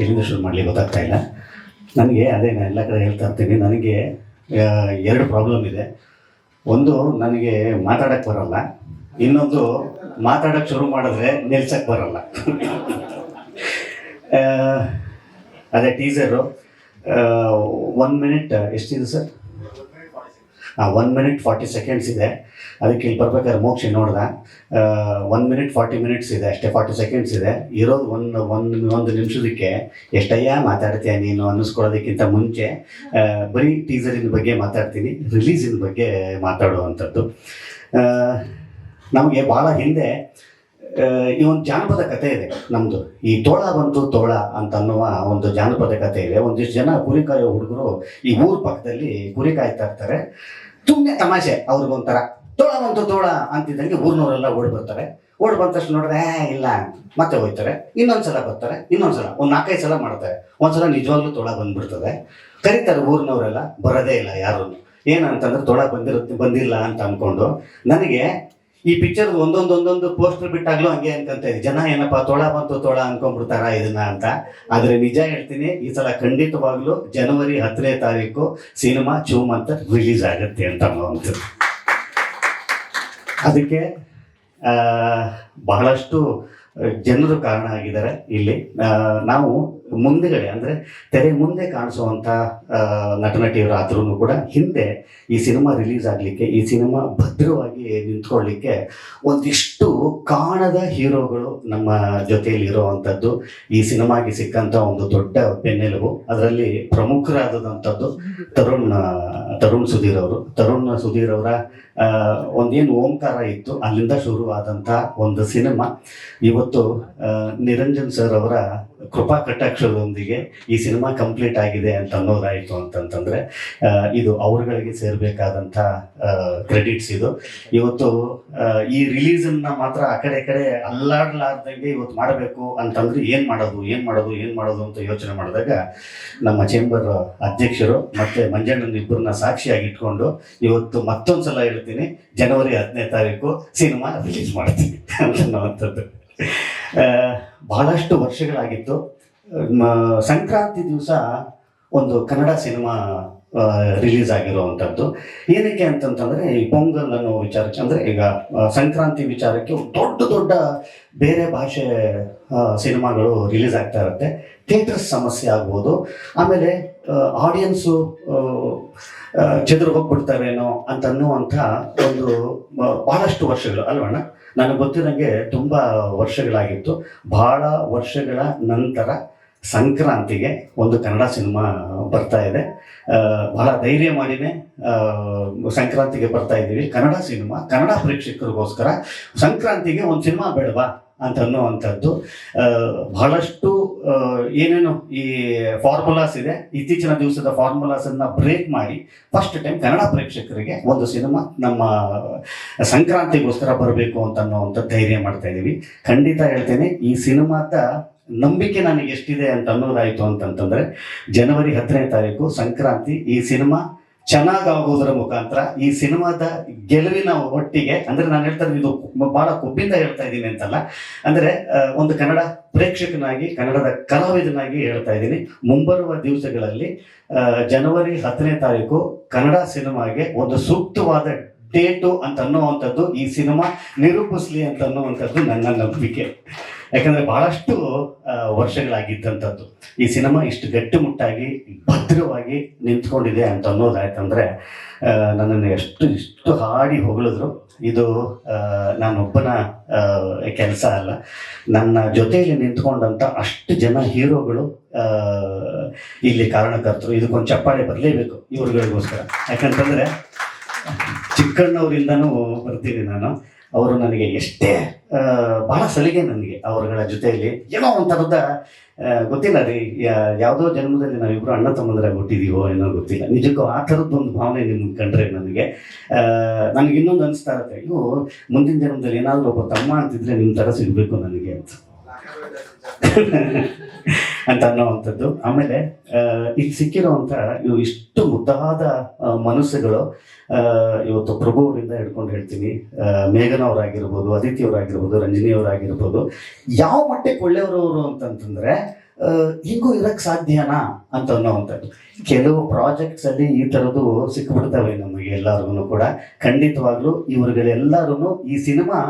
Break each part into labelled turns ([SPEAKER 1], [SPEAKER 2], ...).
[SPEAKER 1] ಎಲ್ಲಿಂದ ಶುರು ಮಾಡಲಿ ಗೊತ್ತಾಗ್ತಾ ಇಲ್ಲ. ನನಗೆ ಅದೇ ನಾನು ಎಲ್ಲ ಕಡೆ ಹೇಳ್ತಾ ಇರ್ತೀನಿ. ನನಗೆ ಎರಡು ಪ್ರಾಬ್ಲಮ್ ಇದೆ. ಒಂದು ನನಗೆ ಮಾತಾಡಕ್ಕೆ ಬರಲ್ಲ. ಇನ್ನೊಂದು ಮಾತಾಡಕ್ಕೆ ಶುರು ಮಾಡಿದ್ರೆ ನಿಲ್ಸಕ್ಕೆ ಬರಲ್ಲ. ಅದೇ ಟೀಸರು ಒನ್ ಮಿನಿಟ್ ಎಷ್ಟಿದೆ sir one minute forty seconds ಇದೆ. ಅದಕ್ಕೆ ಇಲ್ಲಿ ಬರ್ಬೇಕಾದ್ರೆ ಮೋಕ್ಷ ನೋಡ್ದ. ಒನ್ ಮಿನಿಟ್ ಫಾರ್ಟಿ ಮಿನಿಟ್ಸ್ ಇದೆ ಅಷ್ಟೇ ಫಾರ್ಟಿ ಸೆಕೆಂಡ್ಸ್ ಇದೆ. ಇರೋದು ಒಂದು ಒಂದು ಒಂದು ನಿಮಿಷದಕ್ಕೆ ಎಷ್ಟಯ್ಯ ಮಾತಾಡ್ತೀಯ ನೀನು ಅನ್ನಿಸ್ಕೊಳ್ಳೋದಕ್ಕಿಂತ ಮುಂಚೆ ಆ, ಬರೀ ಟೀಸರಿನ ಬಗ್ಗೆ ಮಾತಾಡ್ತೀನಿ ರಿಲೀಸಿನ ಬಗ್ಗೆ ಮಾತಾಡುವಂಥದ್ದು. ಆ, ನಮಗೆ ಭಾಳ ಹಿಂದೆ ಈ ಒಂದು ಜಾನಪದ ಕಥೆ ಇದೆ ನಮ್ಮದು ಈ ತೋಳ ಬಂತು ತೋಳ ಅಂತ ಅನ್ನುವ ಒಂದು ಜಾನಪದ ಕಥೆ ಇದೆ. ಒಂದಿಷ್ಟು ಜನ ಕುರಿ ಕಾಯೋ ಹುಡುಗರು ಈ ಊರ ಪಕ್ಕದಲ್ಲಿ ಕುರಿ ಕಾಯ್ತಾ ಇರ್ತಾರೆ. ಸುಮ್ಮನೆ ತಮಾಷೆ ಅವ್ರಿಗೊಂಥರ ತೋಳ ಬಂತು ತೋಳ ಅಂತಿದ್ದಂಗೆ ಊರ್ನವರೆಲ್ಲ ಓಡಿ ಬರ್ತಾರೆ. ಓಡಿ ಬಂದ ತಕ್ಷಣ ನೋಡಿದ್ರೆ "ಏ, ಇಲ್ಲ. ಮತ್ತೆ ಹೋಯ್ತಾರೆ ಇನ್ನೊಂದ್ಸಲ ಬರ್ತಾರೆ ಇನ್ನೊಂದ್ಸಲ ಒಂದು ನಾಲ್ಕೈದು ಸಲ ಮಾಡ್ತಾರೆ. ಒಂದ್ಸಲ ನಿಜವಾಗ್ಲೂ ತೋಳ ಬಂದ್ಬಿಡ್ತದೆ. ಕರೀತಾರೆ ಊರಿನವರೆಲ್ಲ ಬರೋದೇ ಇಲ್ಲ ಯಾರು ಏನಂತಂದ್ರೆ ತೋಳ ಬಂದಿರುತ್ತೆ ಬಂದಿಲ್ಲ ಅಂತ ಅನ್ಕೊಂಡು ನನಗೆ ಈ ಪಿಕ್ಚರ್ ಒಂದೊಂದು ಒಂದೊಂದು ಪೋಸ್ಟರ್ ಬಿಟ್ಟಾಗ್ಲೂ ಹಂಗೆ ಅಂತ ಜನ ಏನಪ್ಪ ತೋಳ ಬಂತು ತೋಳ ಅನ್ಕೊಂಡ್ಬಿಡ್ತಾರ ಇದನ್ನ ಅಂತ. ಆದ್ರೆ ನಿಜ ಹೇಳ್ತೀನಿ, ಈ ಸಲ ಖಂಡಿತವಾಗ್ಲೂ ಜನವರಿ ಹತ್ತನೇ ತಾರೀಕು ಸಿನಿಮಾ ಚೂಮ್ ಅಂತ ರಿಲೀಸ್ ಆಗುತ್ತೆ ಅಂತ ಅನ್ನೋವಂಥದ್ದು ಅದಕ್ಕೆ ಬಹಳಷ್ಟು ಜನರು ಕಾರಣ ಆಗಿದ್ದಾರೆ ಇಲ್ಲಿ. ನಾವು ಮುಂದೆಗಡೆ, ಅಂದರೆ ತೆರೆ ಮುಂದೆ ಕಾಣಿಸುವಂಥ ನಟ ನಟಿಯರಾದ್ರೂ ಕೂಡ ಹಿಂದೆ ಈ ಸಿನಿಮಾ ರಿಲೀಸ್ ಆಗಲಿಕ್ಕೆ, ಈ ಸಿನಿಮಾ ಭದ್ರವಾಗಿ ನಿಂತ್ಕೊಳ್ಳಿಕ್ಕೆ ಒಂದಿಷ್ಟು ಕಾಣದ ಹೀರೋಗಳು ನಮ್ಮ ಜೊತೆಯಲ್ಲಿ ಇರುವಂಥದ್ದು ಈ ಸಿನಿಮಾಗೆ ಸಿಕ್ಕಂಥ ಒಂದು ದೊಡ್ಡ ಬೆನ್ನೆಲುಬು. ಅದರಲ್ಲಿ ಪ್ರಮುಖರಾದಂಥದ್ದು ತರುಣ್ ತರುಣ್ ಸುಧೀರ್ ಅವರು. ತರುಣ್ ಸುಧೀರ್ ಅವರ ಒಂದೇನು ಓಂಕಾರ ಇತ್ತು, ಅಲ್ಲಿಂದ ಶುರುವಾದಂಥ ಒಂದು ಸಿನಿಮಾ. ಇವತ್ತು ನಿರಂಜನ್ ಸರ್ ಅವರ ಕೃಪಾ ಕಟಾಕ್ಷದೊಂದಿಗೆ ಈ ಸಿನಿಮಾ ಕಂಪ್ಲೀಟ್ ಆಗಿದೆ ಅಂತ ಅನ್ನೋದಾಯಿತು ಅಂತಂತಂದ್ರೆ ಇದು ಅವ್ರಗಳಿಗೆ ಸೇರ್ಬೇಕಾದಂತಹ ಕ್ರೆಡಿಟ್ಸ್ ಇದು. ಇವತ್ತು ಈ ರಿಲೀಸನ್ನ ಮಾತ್ರ ಆ ಕಡೆ ಕಡೆ ಅಲ್ಲಾಡ್ಲಾರ್ದಂಗೆ ಇವತ್ತು ಮಾಡಬೇಕು ಅಂತಂದ್ರೆ ಏನ್ ಮಾಡೋದು ಏನ್ ಮಾಡೋದು ಏನ್ ಮಾಡೋದು ಅಂತ ಯೋಚನೆ ಮಾಡಿದಾಗ ನಮ್ಮ ಚೇಂಬರ್ ಅಧ್ಯಕ್ಷರು ಮತ್ತೆ ಮಂಜಣ್ಣನ ಇಬ್ಬರನ್ನ ಸಾಕ್ಷಿಯಾಗಿ ಇಟ್ಕೊಂಡು ಇವತ್ತು ಮತ್ತೊಂದ್ಸಲ ಹೇಳ್ತೀನಿ, ಜನವರಿ ಹದಿನೈದು ತಾರೀಕು ಸಿನಿಮಾ ರಿಲೀಸ್ ಮಾಡ್ತೀನಿ ಅನ್ನೋವಂಥದ್ದು. ಬಹಳಷ್ಟು ವರ್ಷಗಳಾಗಿತ್ತು. ಸಂಕ್ರಾಂತಿ ದಿವಸ ಒಂದು ಕನ್ನಡ ಸಿನಿಮಾ ರಿಲೀಸ್ ಆಗಿರುವಂಥದ್ದು. ಏನಕ್ಕೆ ಅಂತಂತಂದರೆ, ಈ ಪೊಂಗಲ್ ಅನ್ನೋ ವಿಚಾರಕ್ಕೆ, ಅಂದ್ರೆ ಈಗ ಸಂಕ್ರಾಂತಿ ವಿಚಾರಕ್ಕೆ ದೊಡ್ಡ ದೊಡ್ಡ ಬೇರೆ ಭಾಷೆ ಸಿನಿಮಾಗಳು ರಿಲೀಸ್ ಆಗ್ತಾ ಇರುತ್ತೆ. ಥಿಯೇಟರ್ಸ್ ಸಮಸ್ಯೆ ಆಗ್ಬೋದು. ಆಮೇಲೆ ಆಡಿಯನ್ಸು ಚದುರು ಹೋಗ್ಬಿಡ್ತಾರೇನೋ ಅಂತ ಅನ್ನುವಂಥ ಒಂದು ಬಹಳಷ್ಟು ವರ್ಷಗಳು, ಅಲ್ವಣ್ಣ? ನನಗೆ ಗೊತ್ತಿದಂಗೆ ತುಂಬ ವರ್ಷಗಳಾಗಿತ್ತು. ಬಹಳ ವರ್ಷಗಳ ನಂತರ ಸಂಕ್ರಾಂತಿಗೆ ಒಂದು ಕನ್ನಡ ಸಿನಿಮಾ ಬರ್ತಾ ಇದೆ. ಬಹಳ ಧೈರ್ಯ ಮಾಡಿನೇ ಸಂಕ್ರಾಂತಿಗೆ ಬರ್ತಾ ಇದ್ದೀವಿ. ಕನ್ನಡ ಸಿನಿಮಾ, ಕನ್ನಡ ಪ್ರೇಕ್ಷಕರಿಗೋಸ್ಕರ ಸಂಕ್ರಾಂತಿಗೆ ಒಂದು ಸಿನಿಮಾ ಬೇಡವಾ? ಅಂತ ಅನ್ನುವಂಥದ್ದು ಬಹಳಷ್ಟು ಏನೇನು ಈ ಫಾರ್ಮುಲಾಸ್ ಇದೆ. ಇತ್ತೀಚಿನ ದಿವಸದ ಫಾರ್ಮುಲಾಸ್ ಅನ್ನ ಬ್ರೇಕ್ ಮಾಡಿ ಫಸ್ಟ್ ಟೈಮ್ ಕನ್ನಡ ಪ್ರೇಕ್ಷಕರಿಗೆ ಒಂದು ಸಿನಿಮಾ ನಮ್ಮ ಸಂಕ್ರಾಂತಿಗೋಸ್ಕರ ಬರಬೇಕು ಅಂತ ಅನ್ನೋವಂಥ ಧೈರ್ಯ ಮಾಡ್ತಾ ಇದ್ದೀವಿ. ಖಂಡಿತ ಹೇಳ್ತೇನೆ, ಈ ಸಿನಿಮಾದ ನಂಬಿಕೆ ನನಗೆ ಎಷ್ಟಿದೆ ಅಂತ ಅನ್ನೋದಾಯಿತು ಅಂತಂತಂದರೆ, ಜನವರಿ ಹತ್ತನೇ ತಾರೀಕು ಸಂಕ್ರಾಂತಿ ಈ ಸಿನಿಮಾ ಚೆನ್ನಾಗಾಗೋದರ ಮುಖಾಂತರ ಈ ಸಿನಿಮಾದ ಗೆಲುವಿನ ಒಟ್ಟಿಗೆ, ಅಂದ್ರೆ ನಾನು ಹೇಳ್ತಾ ಇದು ಬಹಳ ಕೊಬ್ಬಿಂದ ಹೇಳ್ತಾ ಇದ್ದೀನಿ ಅಂತಲ್ಲ, ಅಂದ್ರೆ ಒಂದು ಕನ್ನಡ ಪ್ರೇಕ್ಷಕನಾಗಿ, ಕನ್ನಡದ ಕಲಾವಿದನಾಗಿ ಹೇಳ್ತಾ ಇದ್ದೀನಿ. ಮುಂಬರುವ ದಿವಸಗಳಲ್ಲಿ ಜನವರಿ ಹತ್ತನೇ ತಾರೀಕು ಕನ್ನಡ ಸಿನಿಮಾಗೆ ಒಂದು ಸೂಕ್ತವಾದ ಡೇಟು ಅಂತ ಅನ್ನುವಂಥದ್ದು ಈ ಸಿನಿಮಾ ನಿರೂಪಿಸ್ಲಿ ಅಂತ ಅನ್ನುವಂಥದ್ದು ನನ್ನ ನಂಬಿಕೆ. ಯಾಕಂದ್ರೆ ಬಹಳಷ್ಟು ವರ್ಷಗಳಾಗಿದ್ದಂಥದ್ದು ಈ ಸಿನಿಮಾ ಇಷ್ಟು ಗಟ್ಟಿಮುಟ್ಟಾಗಿ ಭದ್ರವಾಗಿ ನಿಂತ್ಕೊಂಡಿದೆ ಅಂತ ಅನ್ನೋದಾಯ್ತಂದರೆ ನನ್ನನ್ನು ಎಷ್ಟು ಇಷ್ಟು ಹಾಡಿ ಹೊಗಳಿದ್ರು. ಇದು ನಾನೊಬ್ಬನ ಕೆಲಸ ಅಲ್ಲ. ನನ್ನ ಜೊತೆಯಲ್ಲಿ ನಿಂತ್ಕೊಂಡಂಥ ಅಷ್ಟು ಜನ ಹೀರೋಗಳು ಇಲ್ಲಿ ಕಾರಣಕರ್ತರು. ಇದಕ್ಕೊಂದು ಚಪ್ಪಾಳೆ ಬರಲೇಬೇಕು ಇವ್ರುಗಳಿಗೋಸ್ಕರ. ಯಾಕಂತಂದರೆ, ಚಿಕ್ಕಣ್ಣವರಿಂದನೂ ಬರ್ತೀನಿ ನಾನು. ಅವರು ನನಗೆ ಎಷ್ಟೇ ಬಹಳ ಸಲಿಗೆ ನನಗೆ ಅವರುಗಳ ಜೊತೆಯಲ್ಲಿ. ಏನೋ ಒಂಥರದ ಗೊತ್ತಿಲ್ಲ ರೀ ಯಾವುದೋ ಜನ್ಮದಲ್ಲಿ ನಾವಿಬ್ಬರು ಅಣ್ಣ ತಮ್ಮಂದ್ರೆ ಹುಟ್ಟಿದೀವೋ ಏನೋ ಗೊತ್ತಿಲ್ಲ. ನಿಜಕ್ಕೂ ಆ ಥರದ್ದು ಒಂದು ಭಾವನೆ ನಿಮ್ಗೆ ಕಂಡ್ರೆ ನನಗೆ. ನನಗೆ ಇನ್ನೊಂದು ಅನಿಸ್ತಾ ಇರುತ್ತೆ ಇವು ಮುಂದಿನ ಜನ್ಮದಲ್ಲಿ ಏನಾದರೂ ಒಬ್ಬ ತಮ್ಮ ಅಂತಿದ್ರೆ ನಿಮ್ಮ ಥರ ಸಿಗಬೇಕು ನನಗೆ ಅಂತ. ಅಂತ ಅನ್ನೋವಂಥದ್ದು. ಆಮೇಲೆ ಇದು ಸಿಕ್ಕಿರೋಂಥ ಇವು ಇಷ್ಟು ಮುದ್ದಾದ ಮನಸ್ಸುಗಳು ಇವತ್ತು ಪ್ರಭು ಅವರಿಂದ ಹಿಡ್ಕೊಂಡು ಹೇಳ್ತೀನಿ. ಮೇಘನ ಅವರಾಗಿರ್ಬೋದು ಅದಿತಿ ಅವರಾಗಿರ್ಬೋದು ಯಾವ ಮಟ್ಟಕ್ಕೆ ಒಳ್ಳೆಯವರು ಅಂತಂತಂದ್ರೆ ಹಿಂಗೂ ಇರಕ್ ಸಾಧ್ಯನಾ ಅಂತ ಅನ್ನೋವಂಥದ್ದು. ಕೆಲವು ಪ್ರಾಜೆಕ್ಟ್ಸ್ ಅಲ್ಲಿ ಈ ಥರದ್ದು ಸಿಕ್ಬಿಡ್ತವೆ ನಮಗೆ ಎಲ್ಲರಿಗೂ ಕೂಡ. ಖಂಡಿತವಾಗ್ಲೂ ಇವರುಗಳೆಲ್ಲರೂ ಈ ಸಿನಿಮಾ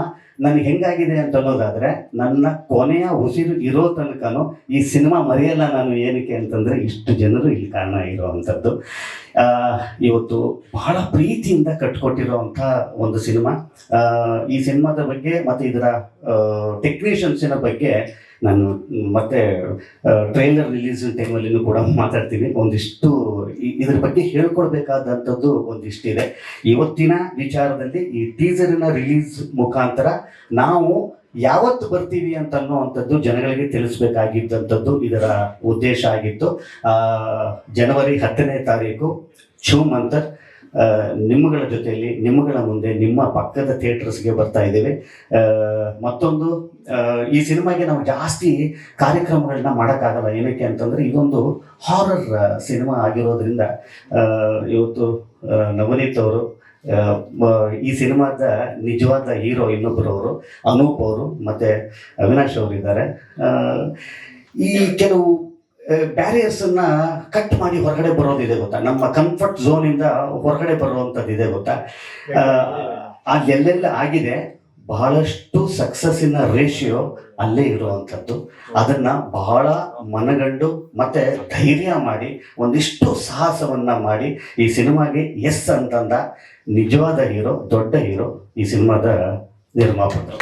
[SPEAKER 1] ನನಗೆ ಹೆಂಗಾಗಿದೆ ಅಂತ ಅನ್ನೋದಾದ್ರೆ, ನನ್ನ ಕೊನೆಯ ಉಸಿರು ಇರೋ ತನಕನೂ ಈ ಸಿನಿಮಾ ಮರೆಯಲ್ಲ ನಾನು ಏನಕ್ಕೆ ಅಂತಂದ್ರೆ ಇಷ್ಟು ಜನರು ಇಲ್ಲಿ ಕಾರಣ ಇರುವಂಥದ್ದು. ಇವತ್ತು ಬಹಳ ಪ್ರೀತಿಯಿಂದ ಕಟ್ಕೊಟ್ಟಿರುವಂತ ಒಂದು ಸಿನಿಮಾ. ಈ ಸಿನಿಮಾದ ಬಗ್ಗೆ ಮತ್ತೆ ಇದರ ಟೆಕ್ನಿಷಿಯನ್ಸಿನ ಬಗ್ಗೆ ನಾನು ಮತ್ತೆ ಟ್ರೈಲರ್ ರಿಲೀಸ್ ಟೈಮಲ್ಲಿನೂ ಕೂಡ ಮಾತಾಡ್ತೀನಿ. ಒಂದಿಷ್ಟು ಇದ್ರ ಬಗ್ಗೆ ಹೇಳ್ಕೊಡ್ಬೇಕಾದಂಥದ್ದು ಒಂದಿಷ್ಟಿದೆ. ಇವತ್ತಿನ ವಿಚಾರದಲ್ಲಿ ಈ ಟೀಸರಿನ ರಿಲೀಸ್ ಮುಖಾಂತರ ನಾವು ಯಾವತ್ತು ಬರ್ತೀವಿ ಅಂತ ಅನ್ನುವಂಥದ್ದು ಜನಗಳಿಗೆ ತಿಳಿಸ್ಬೇಕಾಗಿದ್ದಂಥದ್ದು ಇದರ ಉದ್ದೇಶ ಆಗಿತ್ತು. ಜನವರಿ ಹತ್ತನೇ ತಾರೀಕು ಶಿವಮಂತರ್ ನಿಮ್ಮಗಳ ಜೊತೆಯಲ್ಲಿ, ನಿಮ್ಮಗಳ ಮುಂದೆ, ನಿಮ್ಮ ಪಕ್ಕದ ಥಿಯೇಟರ್ಸ್ಗೆ ಬರ್ತಾ ಇದ್ದೇವೆ. ಮತ್ತೊಂದು ಈ ಸಿನಿಮಾಗೆ ನಾವು ಜಾಸ್ತಿ ಕಾರ್ಯಕ್ರಮಗಳನ್ನ ಮಾಡೋಕ್ಕಾಗಲ್ಲ. ಏನಕ್ಕೆ ಅಂತಂದ್ರೆ, ಇದೊಂದು ಹಾರರ್ ಸಿನಿಮಾ ಆಗಿರೋದ್ರಿಂದ ಇವತ್ತು ನವನೀತ್ ಅವರು ಈ ಸಿನಿಮಾದ ನಿಜವಾದ ಹೀರೋ ಇನ್ನೊಬ್ಬರವರು ಅನೂಪ್ ಅವರು, ಮತ್ತೆ ಅವಿನಾಶ್ ಅವರು ಇದ್ದಾರೆ ಈ ಕೆಲವು ಬ್ಯಾರಿಯರ್ಸ್ ಅನ್ನ ಕಟ್ ಮಾಡಿ ಹೊರಗಡೆ ಬರೋದಿದೆ ಗೊತ್ತಾ? ನಮ್ಮ ಕಂಫರ್ಟ್ ಝೋನ್ ಇಂದ ಹೊರಗಡೆ ಬರುವಂಥದ್ದು ಇದೆ ಗೊತ್ತಾ ಎಲ್ಲೆಲ್ಲ ಆಗಿದೆ. ಬಹಳಷ್ಟು ಸಕ್ಸಸ್ಸಿನ ರೇಷಿಯೋ ಅಲ್ಲೇ ಇರುವಂಥದ್ದು. ಅದನ್ನ ಬಹಳ ಮನಗಂಡು ಮತ್ತೆ ಧೈರ್ಯ ಮಾಡಿ, ಒಂದಿಷ್ಟು ಸಾಹಸವನ್ನ ಮಾಡಿ ಈ ಸಿನಿಮಾಗೆ ಎಸ್ ಅಂತಂದ ನಿಜವಾದ ಹೀರೋ, ದೊಡ್ಡ ಹೀರೋ ಈ ಸಿನಿಮಾದ ನಿರ್ಮಾಪಕರು.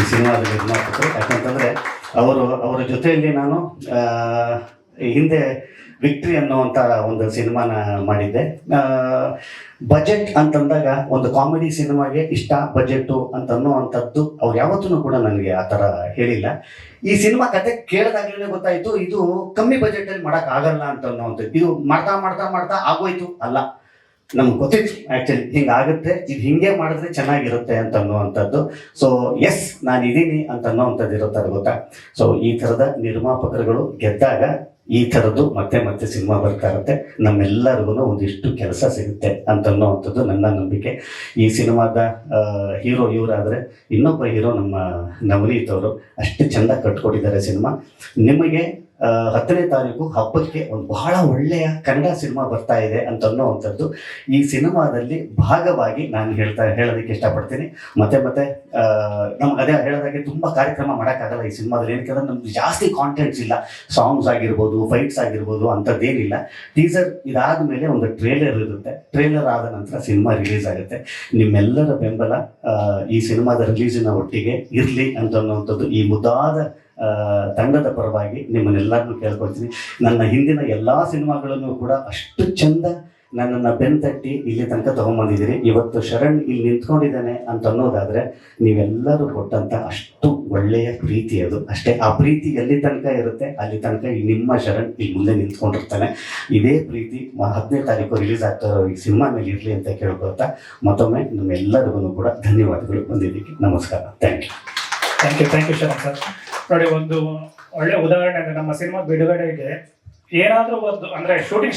[SPEAKER 1] ಈ ಸಿನಿಮಾದ ನಿರ್ಮಾಪಕರು ಯಾಕಂತಂದ್ರೆ ಅವರು, ಅವರ ಜೊತೆಯಲ್ಲಿ ನಾನು ಹಿಂದೆ ವಿಕ್ಟ್ರಿ ಅನ್ನುವಂಥ ಒಂದು ಸಿನಿಮಾನ ಮಾಡಿದ್ದೆ. ಬಜೆಟ್ ಅಂತಂದಾಗ ಒಂದು ಕಾಮಿಡಿ ಸಿನಿಮಾಗೆ ಇಷ್ಟ ಬಜೆಟ್ಟು ಅಂತ ಅನ್ನುವಂಥದ್ದು ಅವ್ರು ಯಾವತ್ತೂ ಕೂಡ ನನಗೆ ಆ ಥರ ಹೇಳಿಲ್ಲ. ಈ ಸಿನಿಮಾ ಕತೆ ಕೇಳಿದಾಗ್ಲೇ ಗೊತ್ತಾಯ್ತು, ಇದು ಕಮ್ಮಿ ಬಜೆಟಲ್ಲಿ ಮಾಡೋಕ್ಕಾಗಲ್ಲ ಅಂತ ಅನ್ನೋವಂಥದ್ದು. ಇದು ಮಾಡ್ತಾ ಮಾಡ್ತಾ ಮಾಡ್ತಾ ಆಗೋಯ್ತು ಅಲ್ಲ. ನಮ್ಗೆ ಗೊತ್ತಿತ್ತು ಆಕ್ಚುಲಿ ಹಿಂಗಾಗುತ್ತೆ, ಇದು ಹಿಂಗೆ ಮಾಡಿದ್ರೆ ಚೆನ್ನಾಗಿರುತ್ತೆ ಅಂತ ಅನ್ನುವಂಥದ್ದು. ಸೊ ಎಸ್ ನಾನು ಇದೀನಿ ಅಂತ ಅನ್ನೋವಂಥದ್ದು ಇರುತ್ತದೆ ಗೊತ್ತಾ? ಸೊ ಈ ಥರದ ನಿರ್ಮಾಪಕರುಗಳು ಗೆದ್ದಾಗ ಈ ಥರದ್ದು ಮತ್ತೆ ಮತ್ತೆ ಸಿನಿಮಾ ಬರ್ತಾ ಇರುತ್ತೆ. ನಮ್ಮೆಲ್ಲರಿಗೂ ಒಂದಿಷ್ಟು ಕೆಲಸ ಸಿಗುತ್ತೆ ಅಂತ ಅನ್ನೋವಂಥದ್ದು ನನ್ನ ನಂಬಿಕೆ. ಈ ಸಿನಿಮಾದ ಹೀರೋ ಇವರಾದರೆ ಇನ್ನೊಬ್ಬ ಹೀರೋ ನಮ್ಮ ನವನೀತ್ ಅವರು ಅಷ್ಟು ಚೆಂದ ಕಟ್ಕೊಟ್ಟಿದ್ದಾರೆ ಸಿನಿಮಾ. ನಿಮಗೆ ಹತ್ತನೇ ತಾರೀಕು ಹಬ್ಬಕ್ಕೆ ಒಂದು ಬಹಳ ಒಳ್ಳೆಯ ಕನ್ನಡ ಸಿನಿಮಾ ಬರ್ತಾ ಇದೆ ಅಂತ ಅನ್ನೋವಂಥದ್ದು ಈ ಸಿನಿಮಾದಲ್ಲಿ ಭಾಗವಾಗಿ ನಾನು ಹೇಳ್ತಾ, ಹೇಳೋದಕ್ಕೆ ಇಷ್ಟಪಡ್ತೀನಿ. ಮತ್ತೆ ಮತ್ತೆ ನಮ್ಗೆ ಅದೇ ಹೇಳೋದಾಗೆ ತುಂಬ ಕಾರ್ಯಕ್ರಮ ಮಾಡೋಕ್ಕಾಗಲ್ಲ ಈ ಸಿನಿಮಾದಲ್ಲಿ. ಏನಕ್ಕೆ ನಮ್ಗೆ ಜಾಸ್ತಿ ಕಾಂಟೆಂಟ್ಸ್ ಇಲ್ಲ. ಸಾಂಗ್ಸ್ ಆಗಿರ್ಬೋದು ಫೈಟ್ಸ್ ಆಗಿರ್ಬೋದು ಅಂಥದ್ದೇನಿಲ್ಲ. ಟೀಸರ್ ಇದಾದ ಮೇಲೆ ಒಂದು ಟ್ರೇಲರ್ ಇರುತ್ತೆ. ಟ್ರೇಲರ್ ಆದ ನಂತರ ಸಿನಿಮಾ ರಿಲೀಸ್ ಆಗುತ್ತೆ. ನಿಮ್ಮೆಲ್ಲರ ಬೆಂಬಲ ಈ ಸಿನಿಮಾದ ರಿಲೀಸಿನ ಒಟ್ಟಿಗೆ ಇರಲಿ ಅಂತ ಅನ್ನುವಂಥದ್ದು ಈ ಮುದ್ದಾದ ತಂಡದ ಪರವಾಗಿ ನಿಮ್ಮನ್ನೆಲ್ಲರನ್ನೂ ಕೇಳ್ಕೊಳ್ತೀನಿ. ನನ್ನ ಹಿಂದಿನ ಎಲ್ಲ ಸಿನಿಮಾಗಳನ್ನು ಕೂಡ ಅಷ್ಟು ಚಂದ ನನ್ನನ್ನು ಬೆನ್ತಟ್ಟಿ ಇಲ್ಲಿ ತನಕ ತೊಗೊಂಬಂದಿದ್ದೀರಿ. ಇವತ್ತು ಶರಣ್ ಇಲ್ಲಿ ನಿಂತ್ಕೊಂಡಿದ್ದಾನೆ ಅಂತ ಅನ್ನೋದಾದರೆ ನೀವೆಲ್ಲರೂ ಕೊಟ್ಟಂಥ ಅಷ್ಟು ಒಳ್ಳೆಯ ಪ್ರೀತಿ ಅದು. ಅಷ್ಟೇ ಆ ಪ್ರೀತಿ ಎಲ್ಲಿ ತನಕ ಇರುತ್ತೆ, ಅಲ್ಲಿ ತನಕ ಈ ನಿಮ್ಮ ಶರಣ್ ಇಲ್ಲಿ ಮುಂದೆ ನಿಂತ್ಕೊಂಡಿರ್ತಾನೆ. ಇದೇ ಪ್ರೀತಿ ಹದಿನೈದು ತಾರೀಕು ರಿಲೀಸ್ ಆಗ್ತಾ ಇರೋ ಈ ಸಿನಿಮಾ ಮೇಲೆ ಇರಲಿ ಅಂತ ಕೇಳ್ಕೊಳ್ತಾ ಮತ್ತೊಮ್ಮೆ ನಮ್ಮೆಲ್ಲರಿಗೂ ಕೂಡ ಧನ್ಯವಾದಗಳು ಬಂದಿದ್ದಕ್ಕೆ ನಮಸ್ಕಾರ. Thank you
[SPEAKER 2] thank you thank you Sharan sir. ನೋಡಿ ಒಂದು ಒಳ್ಳೆ ಉದಾಹರಣೆ ಅಂದ್ರೆ ನಮ್ಮ ಸಿನಿಮಾ ಬಿಡುಗಡೆಗೆ ಏನಾದರೂ ಒಂದು ಅಂದ್ರೆ ಶೂಟಿಂಗ್